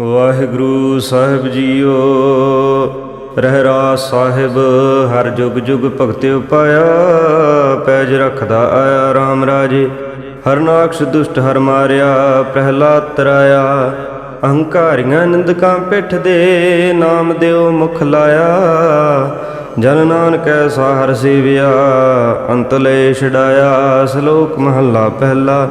ਵਾਹਿਗੁਰੂ ਸਾਹਿਬ JIO Rehras ਸਾਹਿਬ, ਹਰ ਜੁਗ ਜੁਗ ਭਗਤਿ ਪਾਇਆ ਪੈਜ ਰਖਦਾ ਆਇਆ RAM ਰਾਜੇ। ਹਰਨਾਕਸ਼ ਦੁਸ਼ਟ ਹਰ ਮਾਰਿਆ, ਪ੍ਰਹਿਲਾਦ ਤਰਾਇਆ। ਅਹੰਕਾਰੀਆਂ ਨਿੰਦਕਾਂ ਪਿੱਠ ਦੇ ਨਾਮ ਦਿਓ ਮੁਖ ਲਾਇਆ। ਜਨ ਨਾਨਕ ਐਸਾ ਹਰ ਸੇਵਿਆ, ਅੰਤ ਲੈ ਛਡਾਇਆ। ਸ਼ਲੋਕ ਮਹੱਲਾ ਪਹਿਲਾ।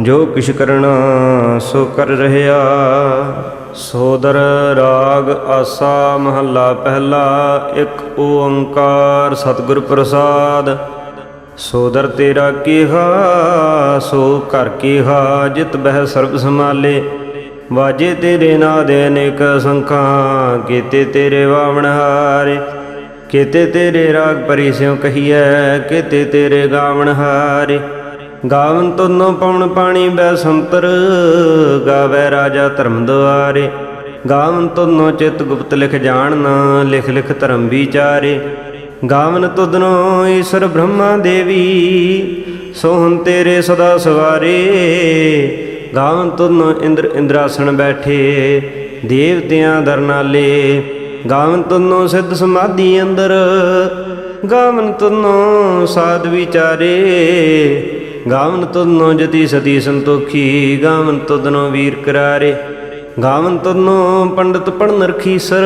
ਜੋ ਕਿਛ ਕਰਨਾ ਸੋ ਕਰ ਰਹਿਆ। ਸੋਦਰ ਰਾਗ ਆਸਾ ਮਹੱਲਾ ਪਹਿਲਾ, ਇੱਕ ਓੰਕਾਰ ਸਤਿਗੁਰ ਪ੍ਰਸਾਦ। ਸੋਦਰ ਤੇਰਾ ਕੀਹਾ, ਸੋ ਘਰ ਕੀਹਾ, ਜਿਤ ਬਹਿ ਸਰਬ ਸਮਾਲੇ ਵਾਜੇ ਤੇਰੇ ਨਾ ਦੇ ਅਨੇਕ ਸੰਖਾਂ, ਕੀਤੇ ਤੇਰੇ ਵਾਵਣ ਹਾਰੇ। ਕੀਤੇ ਤੇਰੇ ਰਾਗ ਪਰੀ ਸਿਉ ਕਹੀਐ, ਕੀਤੇ ਤੇਰੇ ਗਾਵਣ ਹਾਰੇ। ਗਾਵਨ ਤੁਨੋ ਪਵਨ ਪਾਣੀ ਬੈ ਸੰਤਰ ਗਾਵੇ ਰਾਜਾ ਧਰਮ ਦੁਆਰੇ। ਗਾਵਨ ਤੁਨੋ ਚਿਤ ਗੁਪਤ ਲਿਖ ਜਾਣਨਾ, ਲਿਖ ਲਿਖ ਧਰਮ ਵਿਚਾਰੇ। ਗਾਵਨ ਤੁਧਨੋ ਈਸ਼ਰ ਬ੍ਰਹਮਾ ਦੇਵੀ, ਸੋਹਣ ਤੇਰੇ ਸਦਾ ਸਵਾਰੇ। ਗਾਵਨ ਤੁਧਨੋ ਇੰਦਰ ਇੰਦਰਾਸਣ ਬੈਠੇ, ਦੇਵਤਿਆਂ ਦਰਨਾਲੇ ਗਾਵਨ ਤੁਨੋ ਸਿੱਧ ਸਮਾਧੀ ਅੰਦਰ, ਗਾਵਨ ਤੁਨੋ ਸਾਧ ਵਿਚਾਰੇ। ਗਾਵਨ ਤੁਧਨੋ ਜਤੀ ਸਤੀ ਸੰਤੋਖੀ, ਗਾਵਨ ਤੁਧਨੋ ਵੀਰ ਕਰਾਰੇ। ਗਾਵਨ ਤੁਧਨੋ ਪੰਡਤ ਪੜਨ ਰਖੀਸਰ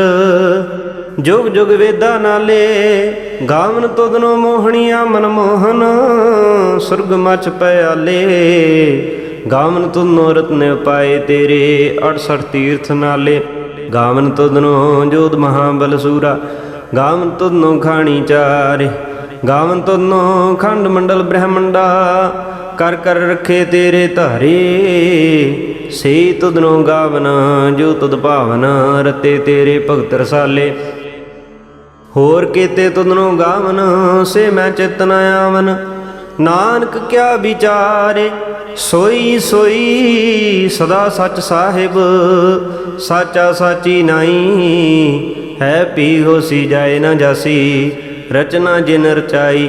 ਜੁਗ ਜੁਗ ਵੇਦਾ ਨਾਲੇ। ਗਾਵਨ ਤੁਧਨੋ ਮੋਹਣੀਆਂ ਮਨ ਮੋਹਨ, ਸੁਰਗ ਮਚ ਪਿਆਲੇ ਗਾਵਨ ਤੁਧਨੋ ਰਤਨ ਪਾਏ ਤੇਰੇ 68 ਤੀਰਥ ਨਾਲੇ। ਗਾਵਨ ਤੁਧਨੋ ਜੋਧ ਮਹਾਬਲ ਸੂਰਾ, ਗਾਵਨ ਤੁਧਨੋ ਖਾਣੀ ਚਾਰੇ। ਗਾਵਨ ਤੁਧਨੋ ਖੰਡ ਮੰਡਲ ਬ੍ਰਹਮੰਡਾ ਕਰ ਕਰ ਰੱਖੇ ਤੇਰੇ ਧਾਰੇ ਸੇ ਤੁਧਨੋ ਗਾਵਨ, ਜੋ ਤੁਧ ਭਾਵਨਾ ਰਤੇ ਤੇਰੇ ਭਗਤ ਰਸਾਲੇ। ਹੋਰ ਕੀਤੇ ਤੁਧਨੋ ਗਾਵਨ, ਸੇ ਮੈਂ ਚਿਤ ਆਵਨ। ਨਾਨਕ ਕਿਆ ਵਿਚਾਰੇ, ਸੋਈ ਸੋਈ ਸਦਾ ਸੱਚ ਸਾਹਿਬ, ਸਾਚਾ ਸਾਚੀ ਨਾਈ। ਹੈ ਪੀ ਹੋਸੀ ਜਾਏ ਨਾ ਜਾਸੀ, ਰਚਨਾ ਜਿਨ ਰਚਾਈ।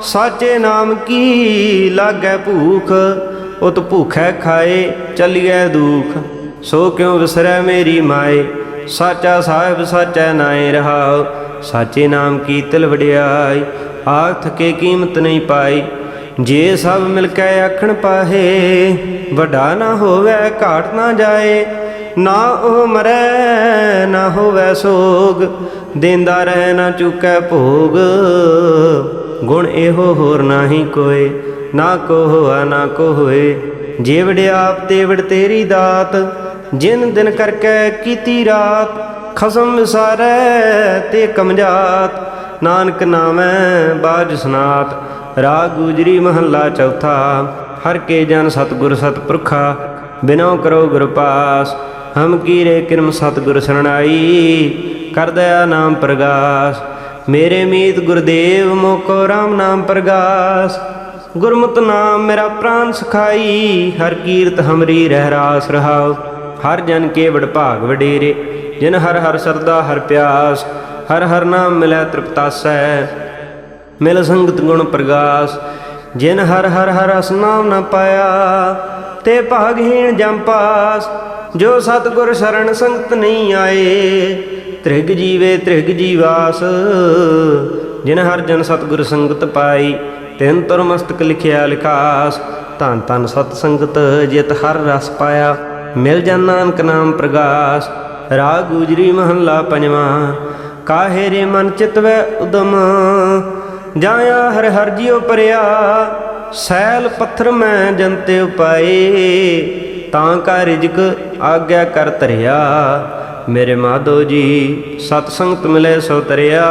ਸਾਚੇ ਨਾਮ ਕੀ ਲਾਗੈ ਭੂਖ? ਉਤ ਭੂਖੈ ਖਾਏ, ਚੱਲੀਐ ਦੁਖ। ਸੋ ਕਿਉ ਵਿਸਰੈ ਮੇਰੀ ਮਾਏ? ਸਾਚਾ ਸਾਹਿਬ ਸਾਚੈ ਨਾਏ ਰਹਾਉ। ਸਾਚੇ ਨਾਮ ਕੀ ਤਿਲ ਵਡਿਆਈ? ਆਖ ਥਕੇ ਕੀਮਤ ਨਹੀਂ ਪਾਈ। ਜੇ ਸਭ ਮਿਲ ਕੇ ਆਖਣ ਪਾਹੇ, ਵੱਡਾ ਨਾ ਹੋਵੇ, ਘਾਟ ਨਾ ਜਾਏ। ਨਾ ਉਹ ਮਰੈ, ਨਾ ਹੋਵੇ ਸੋਗ, ਦੇਂਦਾ ਰਹਿ ਨਾ ਚੁਕੈ ਭੋਗ। ਗੁਣ ਇਹੋ ਹੋਰ ਨਾਹੀ ਕੋਏ, ਨਾ ਕੋ ਹੋਆ ਨਾ ਕੋ ਹੋਏ ਜੇ ਵਡਿਆਪ ਤੇ ਤੇਰੀ ਦਾਤ, ਜਿਨ ਦਿਨ ਕਰਕੇ ਕੀਤੀ ਰਾਤ, ਖਸਮ ਵਿਸਾਰੈ ਤੇ ਕਮਜਾਤ। ਨਾਨਕ ਨਾਮੈ ਬਾਜ ਸਨਾਤ, ਰਾਗ ਗੁਜਰੀ ਮਹੱਲਾ ਚੌਥਾ। ਹਰ ਕੇ ਜਨ ਸਤਗੁਰ ਸਤਪੁਰਖਾ, ਬਿਨੋ ਕਰੋ ਗੁਰ ਪਾਸ। ਹਮ ਕੀਰੇ ਕਿਰਮ ਸਤਗੁਰ ਸਰਣਾਈ ਕਰ ਦਇਆ ਨਾਮ ਪ੍ਰਗਾਸ। ਮੇਰੇ ਮੀਤ ਗੁਰਦੇਵ, ਮੋਕੋ RAM ਨਾਮ ਪ੍ਰਗਾਸ। ਗੁਰਮਤਿ ਨਾਮ ਮੇਰਾ ਪ੍ਰਾਨ ਸਖਾਈ, ਹਰ ਕੀਰਤ ਹਮਰੀ ਰਹਿ ਰਾਸ ਰਹਾਉ। ਹਰ ਜਨ ਕੇ ਵਡ ਭਾਗ ਵਡੇਰੇ, ਜਿਨ ਹਰ ਹਰ ਸਰਦਾ ਹਰ ਪਿਆਸ। ਹਰ ਹਰ ਨਾਮ ਮਿਲੈ ਤ੍ਰਿਪਤਾਸੈ ਮਿਲ ਸੰਗਤ ਗੁਣ ਪ੍ਰਗਾਸ। ਜਿਨ ਹਰ ਹਰ ਹਰ ਰਸ ਨਾਮ ਨ ਪਾਇਆ, ਤੇ ਭਾਗਹੀਣ ਜਮ ਪਾਸ। ਜੋ ਸਤਗੁਰ ਸ਼ਰਨ ਸੰਗਤ ਨਹੀਂ ਆਏ, ਤ੍ਰਿਗ ਜੀਵੇ ਤ੍ਰਿਗ ਜੀਵਾਸ। ਜਿਨ ਹਰ ਜਨ ਸਤਗੁਰ ਸੰਗਤ ਪਾਈ, ਤਿੰਨ ਤੁਰ ਮਸਤਕ ਲਿਖਿਆ ਲਿਖਾਸ। ਧੰਨ ਧੰਨ ਸਤ ਸੰਗਤ ਜਿਤ ਹਰ ਰਸ ਪਾਇਆ, ਮਿਲ ਜਨ ਨਾਨਕ ਨਾਮ ਪ੍ਰਗਾਸ। ਰਾਗ ਗੁਜਰੀ ਮਹੱਲਾ ਪੰਜਵਾਂ, ਕਾਹੇ ਰੇ ਮਨ ਚਿਤਵੈ ਉਦਮ? ਜਾਇਆ ਹਰ ਹਰ ਜਿਉ ਪਰਿਆ, ਸੈਲ ਪੱਥਰ ਮੈਂ ਜੰਤੇ ਉਪਾਏ। ਤਾਂ ਕਾ ਰਿਜਕ ਆਗਿਆ ਕਰ ਧਰਿਆ ਮੇਰੇ ਮਾਧੋ ਜੀ, ਸਤ ਸੰਗਤ ਮਿਲੇ ਸੋ ਤਰਿਆ।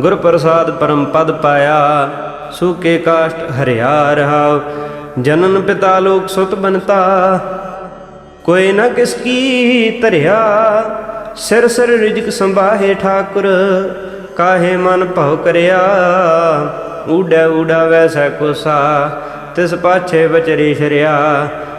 ਗੁਰ ਪ੍ਰਸਾਦ ਪਰਮ ਪਦ ਪਾਇਆ ਸੂਕੇ ਕਾਸ਼ਟ ਹਰਿਆ ਰਹਾ। ਜਨਨ ਪਿਤਾ ਲੋਕ ਸੁਤ ਬਨਤਾ ਕੋਈ ਨਾ ਕਿਸ ਕੀ ਧਰਿਆ। ਸਿਰ ਸਿਰ ਰਿਜਕ ਸੰਭਾਹੇ ਠਾਕੁਰ, ਕਾਹੇ ਮਨ ਭਉ ਕਰਿਆ। ਊੜਾ ਊੜਾ ਵੈਸੈ ਕੋਸਾ, ਤਿਸ ਪਾਛੇ ਬਚਰੀ ਸ਼ਰਿਆ।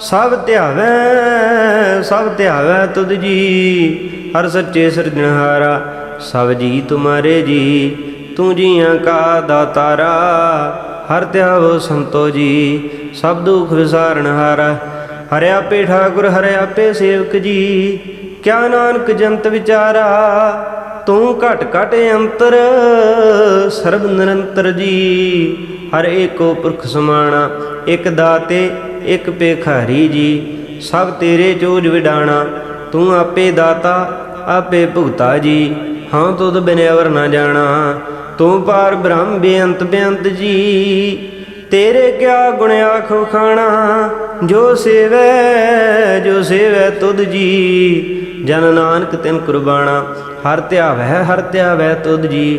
ਸਭ ਧਿਆਵੈ ਸਭ ਧਿਆਵੈ ਤੁਧ ਜੀ। ਹਰ ਸੱਚੇ ਸਿਰਜਣਹਾਰਾ, ਸਭ ਜੀ ਤੁਮਾਰੇ ਜੀ। ਤੂੰ ਜੀਆਂ ਕਾ ਦਾਤਾਰਾ, ਹਰ ਧਿਆਵੋ ਸੰਤੋ ਜੀ। ਸਭ ਦੁਖ ਵਿਸਾਰਨ ਹਾਰਾ ਹਰਿ ਆਪੇ ਠਾਕੁਰ, ਹਰਿ ਆਪੇ ਸੇਵਕ ਜੀ। ਕਿਆ ਨਾਨਕ ਜੰਤ ਵਿਚਾਰਾ, ਤੂੰ ਘਟ ਘਟ ਅੰਤਰ, ਸਰਬ ਨਿਰੰਤਰ ਜੀ। ਹਰ ਏਕੋ ਪੁਰਖ ਸਮਾਣਾ, ਇਕ ਦਾਤੇ ਇੱਕ ਪੇਖਾਰੀ ਜੀ, ਸਭ ਤੇਰੇ ਚੋਜ ਵਿਡਾਣਾ, ਤੂੰ ਆਪੇ ਦਾਤਾ, ਆਪੇ ਭੁਗਤਾ ਜੀ। ਹਾਂ, ਤੁਧ ਬਿਨ ਅਵਰ ਨਾ ਜਾਣਾ, ਤੂੰ ਪਾਰ ਬ੍ਰਹਮ ਬੇਅੰਤ ਬੇਅੰਤ ਜੀ। ਤੇਰੇ ਕਿਆ ਗੁਣ ਆਖੋ ਖਾਣਾ, ਜੋ ਸੇਵੈ ਜੋ ਸੇਵੈ ਤੁਧ ਜੀ। ਜਨ ਨਾਨਕ ਤਿਨ ਕੁਰਬਾਨਾ ਹਰ ਧਿਆਵੈ ਹਰ ਧਿਆਵੈ ਤੁਧ ਜੀ।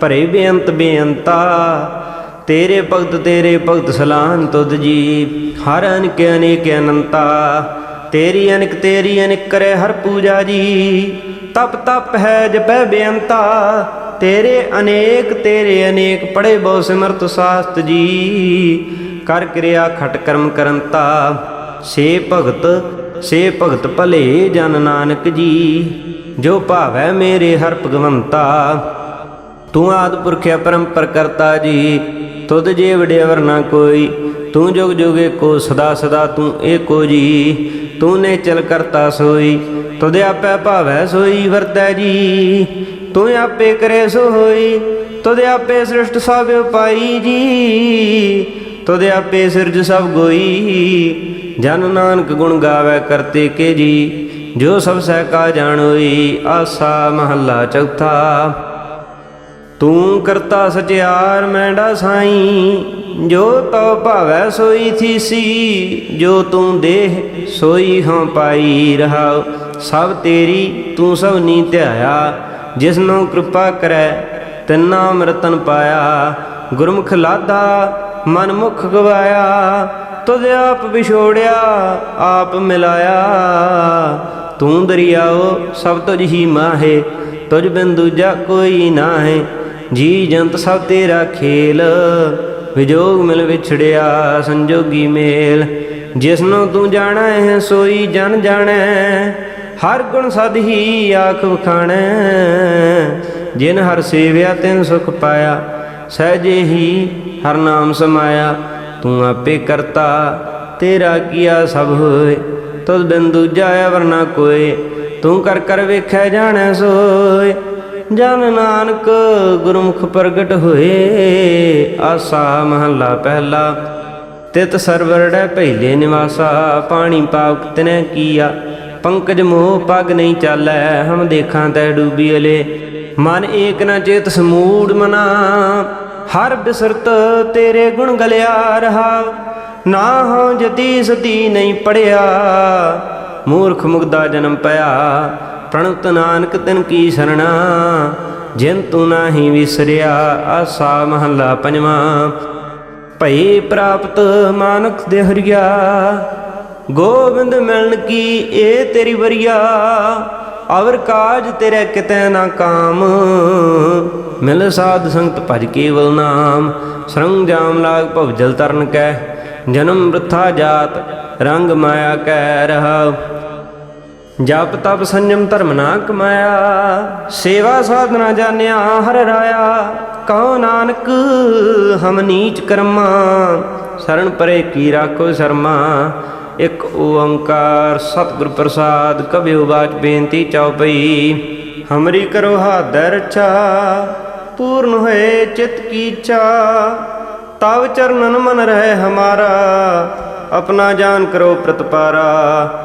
ਭਰੇ ਬੇਅੰਤ ਬੇਅੰਤਾ। ਤੇਰੇ ਭਗਤ ਤੇਰੇ ਭਗਤ ਸਲਾਨ ਤੁਧ ਜੀ। ਹਰ ਅਨਿਕ, ਅਨੇਕ ਅਨੰਤਾ। ਤੇਰੀ ਅਨਕ, ਤੇਰੀ ਅਨਿਕ ਕਰੇ ਹਰ ਪੂਜਾ ਜੀ। ਤਪ ਤਪ ਹੈ ਜਪੈ ਬੇਅੰਤਾ। ਤੇਰੇ ਅਨੇਕ ਤੇਰੇ ਅਨੇਕ ਪੜੇ ਬਹੁ ਸਿਮਰਤ ਸਾਸਤ ਜੀ। ਕਰ ਕਿਰਿਆ ਖਟ ਕਰਮ ਕਰੰਤਾ। ਸੇ ਭਗਤ ਸੇ ਭਗਤ ਭਲੇ ਜਨ ਨਾਨਕ ਜੀ। ਜੋ ਭਾਵੈ ਮੇਰੇ ਹਰ ਭਗਵੰਤਾ। ਤੂੰ ਆਦ ਪੁਰਖਿਆ ਪਰੰਪਰ ਕਰਤਾ ਜੀ, ਤੁਧ ਜੇ ਵਡਿਆਵਰ ਨਾ ਕੋਈ, ਤੂੰ ਜੁਗ ਜੁਗੇ ਕੋ ਸਦਾ ਸਦਾ ਤੂੰ ਏਕੋ ਜੀ ਤੂੰ ਨੇ ਚਲ ਕਰਤਾ ਸੋਈ, ਤੁਧ ਆਪੇ ਭਾਵੈ ਸੋਈ ਵਰਤੈ ਜੀ, ਤੂੰ ਆਪੇ ਕਰੇ ਸੋ ਹੋਈ, ਤੁਧ ਆਪੇ ਸ੍ਰਿਸ਼ਟ ਸਭ ਉਪਾਈ ਜੀ, ਤੁਧ ਆਪੇ ਸਿਰਜ ਸਭ ਗੋਈ, ਜਨ ਨਾਨਕ ਗੁਣ ਗਾਵੇ ਕਰਤੇ ਕੇ ਜੀ, ਜੋ ਸਭ ਸਹਿ ਕਾ ਜਾਣੋਈ, ਆਸਾ ਮਹੱਲਾ ਚੌਥਾ। ਤੂੰ ਕਰਤਾ ਸਚਿਆਰ ਮੈਂਡਾ ਸਾਈ, ਜੋ ਤਉ ਭਾਵੈ ਸੋਈ ਥੀਸੀ ਜੋ ਤੂੰ ਦੇਹ ਸੋਈ ਹਾਂ ਪਾਈ ਰਹਾ। ਸਭ ਤੇਰੀ ਤੂੰ ਸਭ ਨੀ ਧਿਆਇਆ ਜਿਸਨੂੰ ਕਿਰਪਾ ਕਰੈ, ਤਿੰਨਾ ਨਾਮ ਪਾਇਆ। ਗੁਰਮੁਖ ਲਾਦਾ ਮਨ ਮੁਖ ਗਵਾਇਆ, ਤੁਧ ਆਪ ਵਿਛੋੜਿਆ, ਆਪ ਮਿਲਾਇਆ। ਤੂੰ ਦਰਿਆਓ ਸਭ ਤੁਝ ਹੀ ਮਾਹੇ, ਤੁਝ ਬਿਨ ਦੂਜਾ ਕੋਈ ਨਾਹੀ। ਜੀ ਜੰਤ ਸਭ ਤੇਰਾ ਖੇਲ, ਵਿਜੋਗ ਮਿਲ ਵਿਛੜਿਆ ਸੰਜੋਗੀ ਮੇਲ। ਜਿਸਨੂੰ ਤੂੰ ਜਾਣਾ ਹੈ ਸੋਈ ਜਨ ਜਾਣੈ, ਹਰ ਗੁਣ ਸਦ ਹੀ ਆਖ ਵਖਾਣੈ। ਜਿਨ ਹਰ ਸੇਵਿਆ, ਤਿਨ ਸੁਖ ਪਾਇਆ ਸਹਜੇ ਹੀ ਹਰ ਨਾਮ ਸਮਾਇਆ। ਤੂੰ ਆਪੇ ਕਰਤਾ, ਤੇਰਾ ਕੀਆ ਸਭ ਹੋਏ। ਤੁਧ ਬਿਨ ਦੂਜਾ ਵਰਨਾ ਕੋਏ ਤੂੰ ਕਰ ਕਰ ਵੇਖੈ, ਜਾਣੈ ਸੋਏ। ਜਨ ਨਾਨਕ ਗੁਰਮੁਖ ਪ੍ਰਗਟ ਹੋਏ, ਆਸਾ ਮਹੱਲਾ ਪਹਿਲਾ। ਤਿਤ ਸਰਵਰੜੈ ਪਹਿਲੇ ਨਿਵਾਸਾ, ਪਾਣੀ ਪਾਵਕ ਤਨੈ ਕੀਆ। ਪੰਕਜ ਮੋਹ ਪਗ ਨਹੀਂ ਚਾਲੈ, ਹਮ ਦੇਖਾਂ ਤੈ ਡੂਬੀ ਅਲੇ। ਮਨ ਏਕ ਨਾ ਚੇਤ ਸਮੂੜ ਮਨਾ, ਹਰ ਬਿਸਰਤ ਤੇਰੇ ਗੁਣ ਗਲਿਆ ਰਹਾ। ਨਾ ਹਉ ਜਤੀ ਸਤੀ ਨਹੀਂ ਪੜਿਆ, ਮੂਰਖ ਮੁਗਦਾ ਜਨਮ ਪਿਆ। ਪ੍ਰਣਤ ਨਾਨਕ ਤਿਨ ਕੀ ਸਰਣਾ, ਜਿਨ ਤੂੰ ਨਾਹੀ ਵਿਸਰਿਆ, ਆਸਾ ਮਹੱਲਾ ਪੰਜਵਾਂ। ਭਈ ਪ੍ਰਾਪਤ ਮਾਨਕ ਦੇ ਗੋਬਿੰਦ ਮਿਲਣ ਕੀ ਇਹ ਤੇਰੀ ਵਰੀਆ, ਅਵਰ ਕਾਜ ਤੇਰੇ ਕਿਤੇ ਨਾ ਕਾਮ। ਮਿਲ ਸਾਧ ਸੰਗਤ ਭਜ ਕੇਵਲ ਨਾਮ, ਸਰੰਗ ਜਾਮ ਲਾਗ ਭਵ ਜਲ ਤਰਨ ਕੈ, ਜਨਮ ਬ੍ਰਥਾ ਜਾਤ ਰੰਗ ਮਾਇਆ ਕੈ ਰਹਾ। ਜਪ ਤਪ ਸੰਜਮ ਧਰਮ ਨਾ ਕਮਾਇਆ, ਸੇਵਾ ਸਾਧਨਾ ਜਾਣਿਆ ਹਰ ਰਾਇਆ ਕਹੋ ਨਾਨਕ ਹਮ ਨੀਚ ਕਰਮਾ ਸਰਣ ਪਰੇ ਕੀ ਰਾਖੋ ਸ਼ਰਮਾ, ਇੱਕ ਓੰਕਾਰ ਸਤਿਗੁਰ ਪ੍ਰਸਾਦ ਕਬਿਓ ਬਾਚ ਬੇਨਤੀ ਚਉਪਈ ਹਮਰੀ ਕਰੋ ਹਾਦਰ ਚਾ ਪੂਰਨ ਹੋਏ ਚਿਤ ਕੀ ਚਾ ਤਵ ਚਰਨਨ ਮਨ ਰਹਿ ਹਮਾਰਾ, ਆਪਣਾ ਜਾਨ ਕਰੋ ਪ੍ਰਤਪਾਰਾ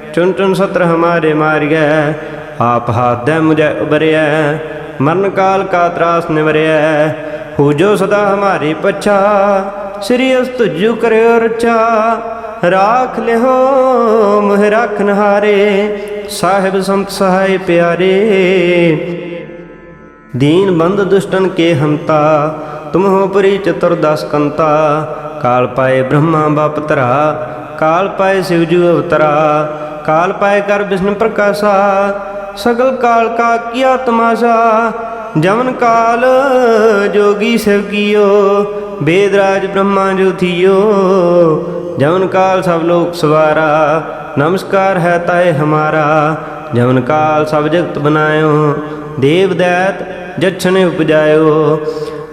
ਚੁਨ ਚੁਨ ਸਤਰ ਹਮਾਰੇ ਮਾਰਿਐ, ਆਪ ਹਾਦੈ ਮੁਝੈ ਉਬਰਿਐ ਮਰਨ ਕਾਲ ਕਾ ਤਰਾਸ ਨਿਵਰਿਐ, ਹੋ ਜੋ ਸਦਾ ਹਮਾਰੀ ਪਛਾ, ਸ੍ਰੀ ਅਸ ਤੁਜੂ ਕਰਿਓ ਰਚਾ ਰਾਖ ਲਿਓ ਮਹਿ ਰਖਨ ਹਾਰੇ ਸਾਹਿਬ ਸੰਤ ਸਹਾਈ ਪਿਆਰੇ। ਦੀਨ ਬੰਦ ਦੁਸ਼ਟਨ ਕੇ ਹੰਤਾ, ਤੁਮ ਹੋ ਪਰੀ ਚਤੁਰ ਦਸ ਕੰਤਾ, ਕਾਲ ਪਾਏ ਬ੍ਰਹਮਾ ਬਾਪ ਤਰਾ ਕਾਲ ਪਾਏ ਸਿਵ ਜੂ ਅਵਤਰਾ ਕਾਲ ਪਾਇ ਕਰ ਵਿਸ਼ਨ ਪ੍ਰਕਾਸ਼ਾ, ਸਗਲ ਕਾਲ ਕਾ ਕੀਆ ਤਮਾਸ਼ਾ ਜਮਨ ਕਾਲ ਜੋਗੀ ਸਿਵ ਕੀਓ ਵੇਦ ਰਾਜ ਬ੍ਰਹਮਾ ਜੋਥੀਓ ਜਮਨ ਕਾਲ ਸਭ ਲੋਕ ਸਵਾਰਾ, ਨਮਸਕਾਰ ਹੈ ਤਾਏ ਹਮਾਰਾ ਜਮਨ ਕਾਲ ਸਭ ਜਗਤ ਬਨਾਇਓ, ਦੇਵ ਦੈਤ ਜਛਨੇ ਉਪਜਾਇਓ,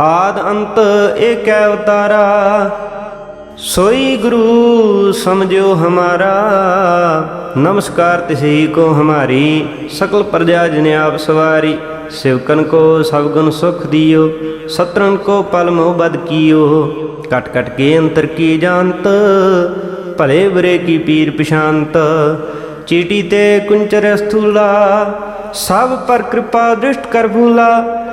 ਆਦ ਅੰਤ ਏਕੈ ਅਵਤਾਰਾ ਸੋਈ ਗੁਰੂ ਸਮਝਿਓ ਹਮਾਰਾ, ਨਮਸਕਾਰ ਤਿਸੀ ਕੋ ਹਮਾਰੀ, ਸਕਲ ਪ੍ਰਜਾ ਜਿਨ ਆਪ ਸਵਾਰੀ, ਸਿਵਕਨ ਕੋ ਸਭ ਸੁਖ ਦਿਓ ਸਤਰਨ ਕੋ ਪਲ ਮੋਹ ਬਦ ਕੀਓ। ਕਟ ਕਟ ਕੇ ਅੰਤਰ ਕੀ ਜਾਣਤ, ਭਲੇ ਬਰੇ ਕੀ ਪੀਰ ਪਛਾਨਤ ਚੀਟੀ ਤੇ ਕੁੰਚਰ ਸਥੂਲਾ, ਸਭ ਪਰ ਕਿਰਪਾ ਦ੍ਰਿਸ਼ਟ ਕਰ ਭੂਲਾ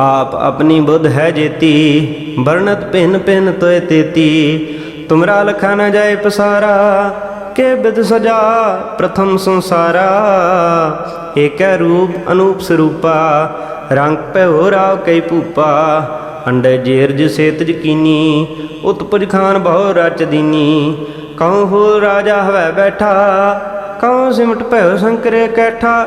ਆਪ ਆਪਣੀ ਬੁੱਧ ਹੈ ਜੇਤੀ, ਵਰਣਤ ਭਿਨ ਭਿਨ ਤੋਏ ਤੇਤੀ। ਤੁਮਰਾ ਲਖਾ ਨ ਜਾਏ ਪਸਾਰਾ, ਕੇ ਬਿਦ ਸਜਾ ਪ੍ਰਥਮ ਸੰਸਾਰਾ। ਏਕੈ ਰੂਪ ਅਨੂਪ ਸਰੂਪਾ, ਰੰਗ ਭਇਓ ਰਾਵ ਕਈ ਭੂਪਾ। ਅੰਡੇ ਜੇਰਜ ਸੇਤ ਕੀਨੀ, ਉਤਪਜ ਖਾਨ ਬਹੁ ਰਚ ਦੀਨੀ। ਕਉ ਹੋ ਰਾਜਾ ਹਵੈ ਬੈਠਾ, ਕਉ ਸਿਮਟ ਭਇਓ ਸੰਕਰੇ ਕੈਠਾ।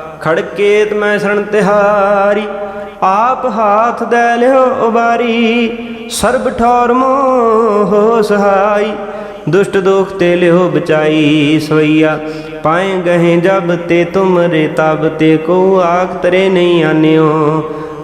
ਖੜਕੇਤ ਮੈਂ ਸਰਣ ਤਿਹਾਰੀ, ਆਪ ਹਾਥ ਦੇ ਲਿਓ ਉਬਾਰੀ, ਸਰਬ ਠੌਰ ਮੋਹ ਸਹਾਈ, ਦੁਸ਼ਟ ਦੋਖ ਤੇ ਲਿਓ ਬਚਾਈ ਸਵਈਆ। ਪਾਏ ਗਏ ਜਬ ਤੇ ਤੁਮਰੇ ਤਬ ਤੇ ਕੋ ਆਖ ਤਰੇ ਨਹੀਂ ਆਨਿਓ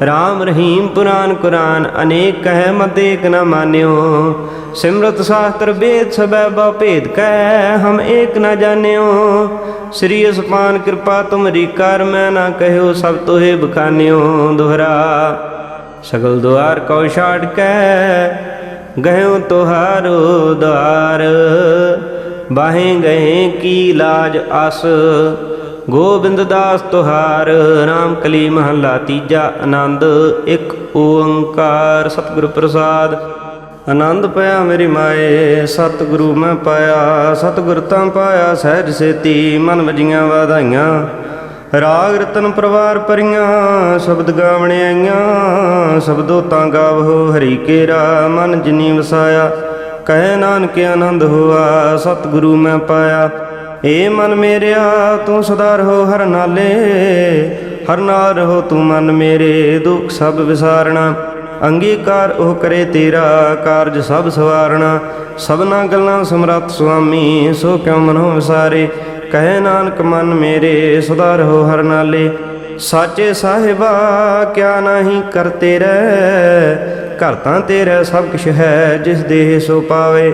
ਰਾਮ ਰਹੀਮ ਪੁਰਾਨ ਕੁਰਾਨ, ਅਨੇਕ ਕਹਿ ਮਦੇਕ ਏਕ ਨ ਮਾਨਿਓ। ਸਿਮਰਤ ਸ਼ਾਸਤਰ ਵੇਦ ਸਬੈ ਬਾ ਭੇਦ ਕਹਿ, ਹਮ ਏਕ ਨ ਜਾਣਿਓ। ਸ੍ਰੀ ਅਸਪਾਨ ਕਿਰਪਾ ਤੁਮਰੀ ਕਰ, ਮੈਂ ਨਾ ਕਹਿਓ ਸਭ ਤੋਹੇ ਬਖਾਨਿਓ। ਦੁਹਰਾ, ਸਗਲ ਦੁਆਰ ਕਉ ਛਾੜ ਕੇ ਗਇਓ ਤੁਹਾਰੋ ਦੁਆਰ। ਬਾਹੇ ਗਏ ਕੀ ਲਾਜ ਅਸ ਗੋਬਿੰਦ ਦਾਸ ਤੁਹਾਰ RAM ਕਲੀ ਮਹੱਲਾ ਤੀਜਾ, ਆਨੰਦ ਇੱਕ ਓੰਕਾਰ, ਸਤਿਗੁਰ ਪ੍ਰਸਾਦ। ਆਨੰਦ ਪਿਆ ਮੇਰੀ ਮਾਏ, ਸਤਿਗੁਰੂ ਮੈਂ ਪਾਇਆ, ਸਤਿਗੁਰ ਤਾਂ ਪਾਇਆ ਸਹਿਜ ਸੇਤੀ, ਮਨ ਵਜੀਆਂ ਵਾਧਾਈਆਂ। ਰਾਗ ਰਤਨ ਪਰਵਾਰ ਪਰੀਆਂ ਸ਼ਬਦ ਗਾਵਣੇ ਆਈਆਂ। ਸ਼ਬਦੋ ਤਾਂ ਗਾਵੋ ਹਰੀ ਕੇਰਾ, ਮਨ ਜਿਨੀ ਵਸਾਇਆ। ਕਹਿ ਨਾਨਕ ਆਨੰਦ ਹੋਆ, ਸਤਿਗੁਰੂ ਮੈਂ ਪਾਇਆ। ਏ ਮਨ ਮੇਰਿਆ, ਤੂੰ ਸਦਾ ਰਹੋ ਹਰ ਨਾਲੇ। ਹਰ ਨਾਲ ਰਹੋ ਤੂੰ ਮਨ ਮੇਰੇ, ਦੁੱਖ ਸਭ ਵਿਸਾਰਣਾ। ਅੰਗੀਕਾਰ ਉਹ ਕਰੇ ਤੇਰਾ, ਕਾਰਜ ਸਭ ਸਵਾਰਣਾ। ਸਭਨਾ ਗੱਲਾਂ ਸਮਰੱਥ ਸੁਆਮੀ, ਸੋ ਕਿਉ ਮਨੋ ਵਿਸਾਰੇ? ਕਹੇ ਨਾਨਕ ਮਨ ਮੇਰੇ, ਸਦਾ ਰਹੋ ਹਰ ਨਾਲੇ। ਸਾਚੇ ਸਾਹਿਬਾ, ਕਿਆ ਨਹੀਂ ਕਰਤੇ ਰਹਿ? ਘਰ ਤਾਂ ਤੇਰਾ ਸਭ ਕੁਛ ਹੈ, ਜਿਸ ਦੇਹ ਸੋ ਪਾਵੇ।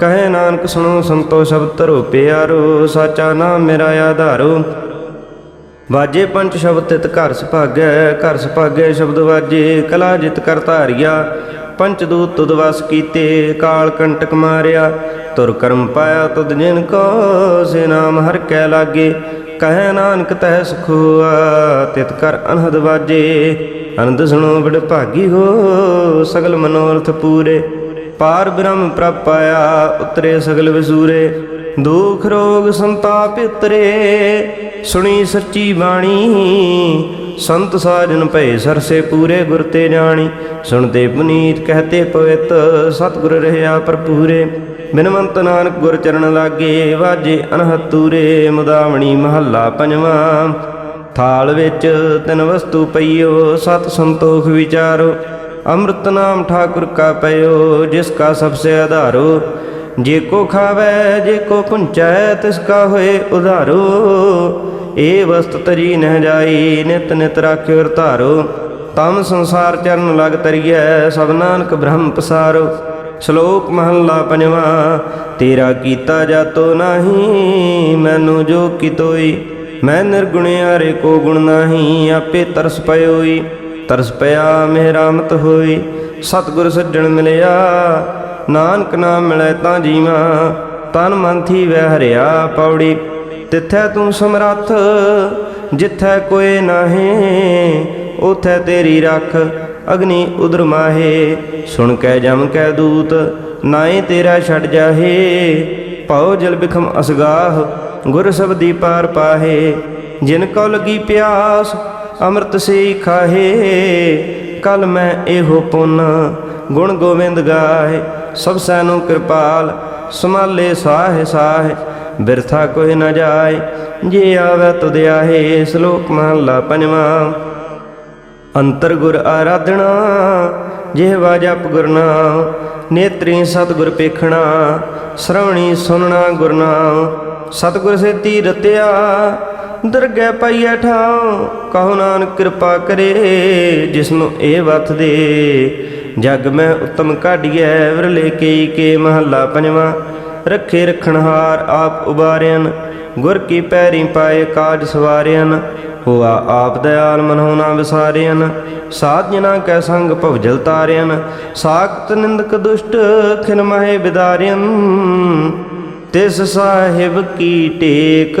ਕਹੇ ਨਾਨਕ ਸੁਣੋ ਸੰਤੋ ਸ਼ਬਦ ਧਰੋ ਪਿਆਰੋ, ਸਾਚਾ ਨਾਮ ਮੇਰਾ ਆਧਾਰੋ। ਵਾਜੇ ਪੰਜ ਸ਼ਬਦ ਤਿਤ ਘਰ ਸੁਭਾਗੈ ਘਰ ਸੁਭਾਗੈ ਸ਼ਬਦ ਵਾਜੇ, ਕਲਾ ਜਿਤ ਕਰ ਧਾਰਿਆ। ਪੰਚ ਦੂਤ ਤੁਦ ਵਸ ਕੀਤੇ, ਕਾਲ ਕੰਟਕ ਮਾਰਿਆ। ਤੁਰ ਕਰਮ ਪਾਇਆ ਤੁਦ ਜਿਨ ਕੋ, ਸੇ ਨਾਮ ਹਰ ਕੈ ਲਾਗੇ। ਕਹੈ ਨਾਨਕ ਤਹਿ ਸੁਖ ਹੋਆ ਤਿਤ ਕਰ ਅਨਹਦ ਵਾਜੇ। ਅਨੰਦ ਸੁਣੋ ਬੜ ਭਾਗੀ ਹੋ, ਸਗਲ ਮਨੋਰਥ ਪੂਰੇ। ਪਾਰ ਬ੍ਰਹਮ ਪ੍ਰਪਾਇਆ, ਉਤਰੇ ਸਗਲ ਵਿਸੂਰੇ, ਦੁਖ ਰੋਗ ਸੰਤਾਪ ਉਤਰੇ। ਸੁਣੀ ਸੱਚੀ ਬਾਣੀ, ਸੰਤ ਸਾਜਨ ਭਏ ਸਰਸੇ ਪੂਰੇ ਗੁਰ ਤੇ ਜਾਣੀ। ਸੁਣਦੇ ਪੁਨੀਤ ਕਹਤੇ ਪਵਿੱਤ, ਸਤਿਗੁਰ ਰਹਿਆ ਭਰਪੂਰੇ। ਬਿਨਵੰਤ ਨਾਨਕ ਗੁਰ ਚਰਨ ਲਾਗੇ, ਵਾਜੇ ਅਨਹਤ ਤੂਰੇ ਮੁਦਾਵਣੀ ਮਹੱਲਾ ਪੰਜਵਾਂ, ਥਾਲ ਵਿੱਚ ਤਿੰਨ ਵਸਤੂ ਪਈਓ, ਸਤ ਸੰਤੋਖ ਵਿਚਾਰੋ। ਅੰਮ੍ਰਿਤ ਨਾਮ ਠਾਕੁਰ ਕਾ ਪਇਓ, ਜਿਸ ਕਾ ਸਭ ਸੇ ਆਧਾਰੋ। ਜੇ ਕੋ ਖਾਵੇ, ਜੇ ਕੋ ਪੁੰਚੈ, ਤਿਸ ਕਾ ਹੋਏ ਉਧਾਰੋ। ਏ ਵਸਤ ਤਰੀ ਨਹਿ ਜਾਈ, ਨਿਤ ਨਿਤ ਰਾਖਿਓ ਧਾਰੋ। ਤਮ ਸੰਸਾਰ ਚਰਨ ਲਗ ਤਰੀਐ, ਸਭ ਨਾਨਕ ਬ੍ਰਹਮ ਪਸਾਰੋ। ਸ਼ਲੋਕ ਮਹੱਲਾ ਪੰਜਵਾਂ, ਤੇਰਾ ਕੀਤਾ ਜਾਤੋ ਨਾਹੀ, ਮੈਨੂੰ ਜੋ ਕਿਤੋਈ ਮੈਂ ਨਿਰਗੁਣਿਆਰੇ ਕੋ ਗੁਣ ਨਾਹੀ, ਆਪੇ ਤਰਸ ਪਇਓਈ। ਤਰਸ ਪਿਆ ਮਿਹਰਾਮਤ ਹੋਈ, ਸਤਿਗੁਰ ਸੱਜਣ ਮਿਲਿਆ। ਨਾਨਕ ਨਾਮ ਮਿਲੈ ਤਾਂ ਜੀਵਾ, ਤਨ ਮਨ ਥੀ ਵੈ ਹਰਿਆ ਪੌੜੀ। ਤਿੱਥੈ ਤੂੰ ਸਮਰੱਥ, ਜਿੱਥੈ ਕੋਏ ਨਾਹੀ, ਉਥੈ ਤੇਰੀ ਰੱਖ, ਅਗਨੀ ਉਦਰ ਮਾਹੇ। ਸੁਣ ਕੈ ਜਮ ਕੈ ਦੂਤ ਨਾਏ ਤੇਰਾ ਛੱਡ ਜਾਹੇ। ਭਉ ਜਲ ਬਿਖਮ ਅਸਗਾਹ, ਗੁਰ ਸਬਦੀ ਪਾਰ ਪਾਹੇ। ਜਿਨ ਕੋ ਲਗੀ ਪਿਆਸ ਅੰਮ੍ਰਿਤ ਸੇ ਖਾਹੇ ਕਲ ਮੈਂ ਇਹੋ ਪੁੰਨ। ਗੁਣ ਗੋਬਿੰਦ ਗਾਏ ਸਭ ਸੈਨੂੰ ਕਿਰਪਾਲ ਸਮਾਲੇ ਸਾਹੇ ਸਾਹੇ, ਬਿਰਥਾ ਕੋਈ ਨ ਜਾਏ, ਜੇ ਆਵੇ ਤੁਧ ਆਹੇ, ਸ਼ਲੋਕ ਮਹਲਾ ਪੰਜਵਾਂ। ਅੰਤਰ ਗੁਰ ਆਰਾਧਣਾ ਜਿਹਵਾ ਜਪ ਗੁਰਨਾਮ ਨੇਤਰੀ ਸਤਿਗੁਰ ਪੇਖਣਾ, ਸ਼ਰਵਣੀ ਸੁਨਣਾ ਗੁਰਨਾਮ ਸਤਿਗੁਰ ਸੇਤੀ ਰਤਿਆ ਦਰਗਹਿ ਪਾਈਐ ਠਾਉ, ਕਹੋ ਨਾਨਕ ਕਿਰਪਾ ਕਰੇ, ਜਿਸਨੂੰ ਇਹ ਵਤ ਦੇ। ਜਗ ਮੈਂ ਉਤਮ ਕਾਢੀਐ ਵਿਰਲੇ ਕਈ ਕੇ ਮਹੱਲਾ ਪੰਜਵਾਂ। ਰੱਖੇ ਰਖਣਹਾਰ ਆਪ ਉਬਾਰਿਆਨ ਗੁਰ ਕੀ ਪੈਰੀ ਪਾਏ ਕਾਜ ਸਵਾਰਿਆਨ ਹੋਆ ਆਪ ਦਇਆਲ ਮਨਹੁ ਨਾ ਵਿਸਾਰਿਆਨ ਸਾਧ ਜਨਾ ਕੈ ਸੰਗ ਭਵਜਲ ਤਾਰਿਆਨ ਸਾਖਤ ਨਿੰਦਕ ਦੁਸ਼ਟ ਖਿਨ ਮਹਿ ਬਿਦਾਰਿਆਨ ਤਿਸ ਸਾਹਿਬ ਕੀ ਟੇਕ।